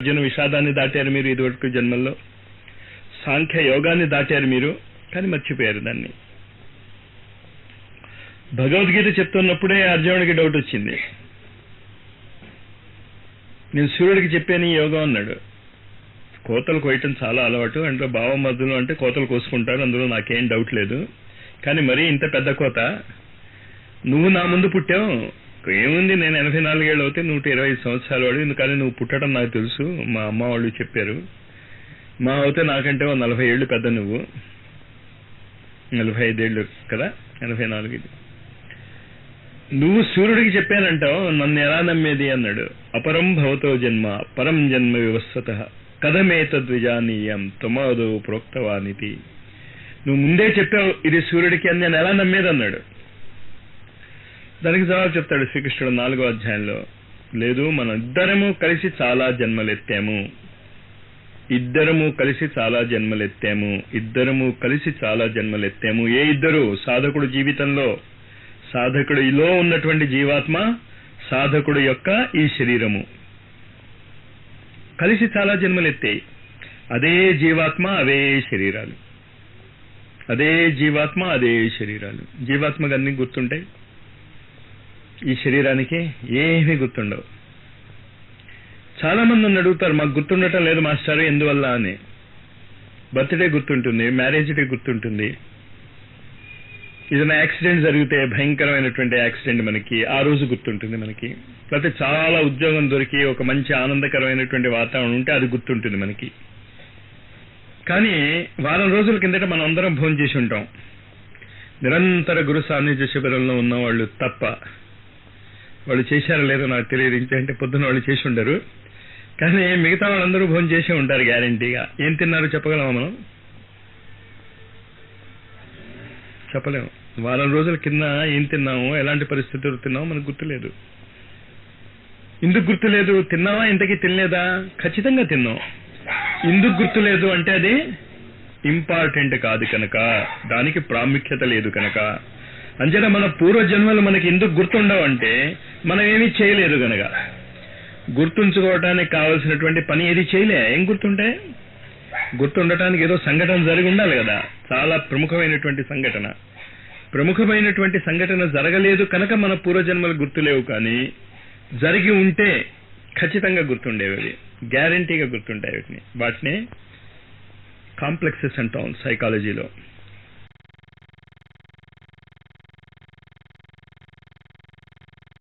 అర్జున విషాదాన్ని దాటారు మీరు ఇదివరకు జన్మల్లో. సాంఖ్య యోగాన్ని దాటారు మీరు కానీ మర్చిపోయారు దాన్ని. భగవద్గీత చెప్తున్నప్పుడే అర్జునుడికి డౌట్ వచ్చింది. నేను సూర్యుడికి చెప్పాను యోగం అన్నాడు. కోతలు కోయటం చాలా అలవాటు. అంటే బావమద్దులు అంటే కోతలు కోసుకుంటారు అందులో నాకేం డౌట్ లేదు. కానీ మరీ ఇంత పెద్ద కోత. నువ్వు నా ముందు పుట్టావు ఏముంది నేను ఎనభై నాలుగేళ్ళు అవుతే నూట ఇరవై ఐదు సంవత్సరాలు వాడు. కానీ నువ్వు పుట్టడం నాకు తెలుసు. మా అమ్మ వాళ్ళు చెప్పారు. మా అవుతే నాకంటే ఓ నలభై ఏళ్ళు పెద్ద నువ్వు. నలభై ఐదేళ్ళు కదా? ఎనభై నాలుగు. ఇది నువ్వు సూర్యుడికి చెప్పానంటావు నన్ను ఎలా నమ్మేది అన్నాడు. అపరం భవతో జన్మ పరం జన్మ వ్యవస్థత. కథమేతద్విజానీయం తమాదో ప్రోక్తవానితి. నువ్వు ముందే చెప్పావు ఇది సూర్యుడికి అని నేను ఎలా నమ్మేది అన్నాడు. దానికి జవాబు చెప్తాడు శ్రీకృష్ణుడు నాలుగో అధ్యాయంలో. లేదు మనం ఇద్దరము కలిసి చాలా జన్మలెత్తాము. ఇద్దరము కలిసి చాలా జన్మలెత్తాము. ఇద్దరము కలిసి చాలా జన్మలెత్తాము. ఏ ఇద్దరు? సాధకుడు జీవితంలో. సాధకుడిలో ఉన్నటువంటి జీవాత్మ సాధకుడు యొక్క ఈ శరీరము. కలిసి చాలా జన్మలెత్తాయి అదే జీవాత్మ అవే శరీరాలు. అదే జీవాత్మ అదే శరీరాలు. జీవాత్మకు అన్ని గుర్తుంటాయి. ఈ శరీరానికి ఏమీ గుర్తుండవు. చాలా మంది నన్ను అడుగుతారు మాకు గుర్తుండటం లేదు మాస్టర్ ఎందువల్ల? అని. బర్త్డే గుర్తుంటుంది మ్యారేజ్ డే గుర్తుంటుంది. ఏదైనా యాక్సిడెంట్ జరిగితే భయంకరమైనటువంటి యాక్సిడెంట్ మనకి ఆ రోజు గుర్తుంటుంది మనకి. లేకపోతే చాలా ఉద్యోగం దొరికి ఒక మంచి ఆనందకరమైనటువంటి వాతావరణం ఉంటే అది గుర్తుంటుంది మనకి. కానీ వారం రోజుల కిందట మనం అందరం భోజనం చేసి ఉంటాం. నిరంతర గురు సాన్నిధ్య శిబిరంలో ఉన్న వాళ్ళు తప్ప వాళ్ళు చేశారో లేదో నాకు తెలియదు. అంటే పొద్దున వాళ్ళు చేసి ఉండరు. కానీ మిగతా వాళ్ళందరూ భోజనం చేసి ఉంటారు గ్యారంటీగా. ఏం తిన్నారో చెప్పగలమా మనం? చెప్పలేము. వారం రోజుల కింద ఏం తిన్నాము ఎలాంటి పరిస్థితులు తిన్నామో మనకు గుర్తులేదు. ఎందుకు గుర్తులేదు? తిన్నావా? ఇంతకీ తినలేదా? ఖచ్చితంగా తిన్నాం. ఎందుకు గుర్తులేదు అంటే అది ఇంపార్టెంట్ కాదు కనుక. దానికి ప్రాముఖ్యత లేదు కనుక. అంచేత మన పూర్వజన్మలు మనకి ఎందుకు గుర్తుండవు అంటే మనం ఏమీ చేయలేదు కనుక గుర్తుంచుకోవటానికి కావలసినటువంటి పని ఏది చేయలే? ఏం గుర్తుంటే? గుర్తుండటానికి ఏదో సంఘటన జరిగి ఉండాలి కదా. చాలా ప్రముఖమైనటువంటి సంఘటన. ప్రముఖమైనటువంటి సంఘటన జరగలేదు కనుక మన పూర్వజన్మలు గుర్తులేవు కానీ జరిగి ఉంటే ఖచ్చితంగా గుర్తుండేవి గ్యారంటీగా గుర్తుంటాయి వీటిని. వాటిని కాంప్లెక్సెస్ అంటాం సైకాలజీలో